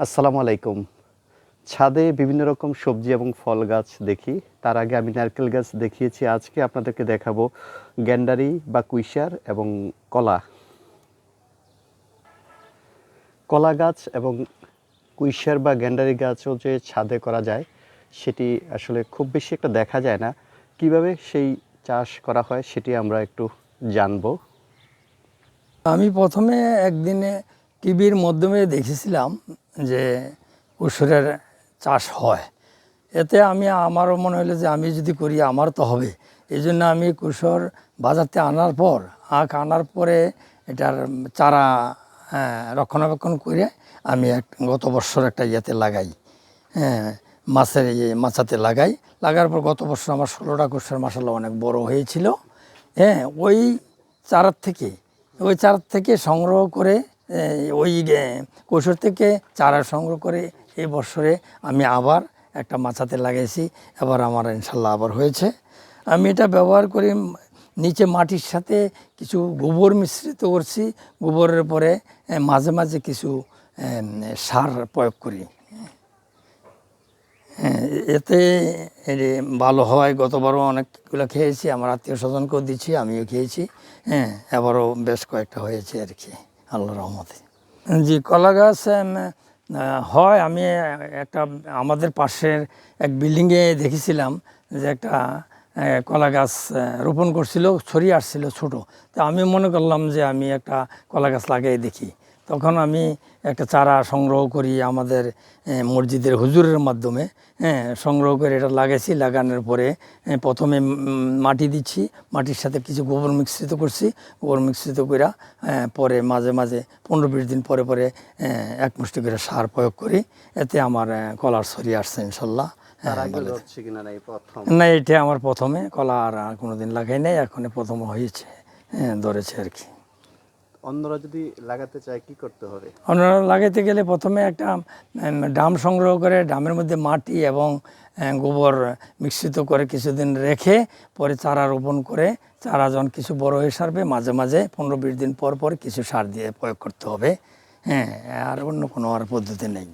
আসসালামু আলাইকুম। ছাদে বিভিন্ন রকম সবজি এবং ফল গাছ দেখি। তার আগে আমি নারকেল গাছ দেখিয়েছি। আজকে আপনাদেরকে দেখাবো গ্যান্ডারি বা কুইশার এবং কলা। কলা গাছ এবং কুইশার বা গ্যান্ডারি গাছও যে ছাদে করা যায়, সেটি আসলে খুব বেশি একটা দেখা যায় না। কীভাবে সেই চাষ করা হয় সেটি আমরা একটু জানব। আমি প্রথমে একদিনে টিভির মাধ্যমে দেখেছিলাম যে কুসুরের চাষ হয়। এতে আমি আমারও মনে হলো যে আমি যদি করি আমার তো হবে। এই জন্য আমি কুসর বাজারতে আনার পর আখ আনার পরে এটার চারা হ্যাঁ, রক্ষণাবেক্ষণ করে আমি এক গত বছর একটা ইয়েতে লাগাই। হ্যাঁ মাছের ইয়ে মাচাতে লাগাই। লাগার পর গত বছর আমার ষোলোটা কুসর মাসাল্লাহ অনেক বড় হয়েছিল। হ্যাঁ ওই চারার থেকে ওই চারা থেকে সংগ্রহ করে ওই এ, কৈশোর থেকে চারা সংগ্রহ করে এই বছরে আমি আবার একটা মাছাতে লাগাইছি। এবার আমার ইনশাল্লাহ আবার হয়েছে। আমি এটা ব্যবহার করি নিচে মাটির সাথে কিছু গোবর মিশ্রিত করছি। গোবরের পরে মাঝে মাঝে কিছু সার প্রয়োগ করি। এতে ভালো হয়। গতবারও অনেকগুলো খেয়েছি। আমার আত্মীয় স্বজনকেও দিচ্ছি আমিও খেয়েছি। হ্যাঁ এবারও বেশ কয়েকটা হয়েছে আর কি। আল্লাহ রহমতে। জি কলা গাছ হয়, আমি একটা, আমাদের পাশের এক বিল্ডিংয়ে দেখেছিলাম যে একটা কলা গাছ রোপণ করছিল, ছড়িয়ে আসছিল ছোটো। তো আমি মনে করলাম যে আমি একটা কলা গাছ লাগিয়ে দেখি। তখন আমি একটা চারা সংগ্রহ করি আমাদের মসজিদের হুজুরের মাধ্যমে হ্যাঁ সংগ্রহ করে এটা লাগাইছি লাগানোর পরে প্রথমে মাটি দিচ্ছি মাটির সাথে কিছু গোবর মিশ্রিত করছি গোবর মিশ্রিত করে পরে মাঝে মাঝে পনেরো বিশ দিন পরে পরে এক মুষ্টি করে সার প্রয়োগ করি এতে আমার কলার ছড়িয়ে আসছে ইনশাল্লাহ। না এটা আমার প্রথমে কলা আর কোনোদিন লাগাই নাই এখন প্রথম হয়েছে হ্যাঁ ধরেছে আর কি। অন্যরা যদি লাগাতে চায়, কি করতে হবে? অন্যরা লাগাতে গেলে প্রথমে একটা ডাম সংগ্রহ করে, ডামের মধ্যে মাটি এবং গোবর মিশ্রিত করে কিছুদিন রেখে পরে চারা রোপণ করে, চারা যখন কিছু বড় হয়ে সারবে, মাঝে মাঝে পনেরো বিশ দিন পর পর কিছু সার দিয়ে প্রয়োগ করতে হবে। হ্যাঁ আর অন্য কোনো আর পদ্ধতি নেই।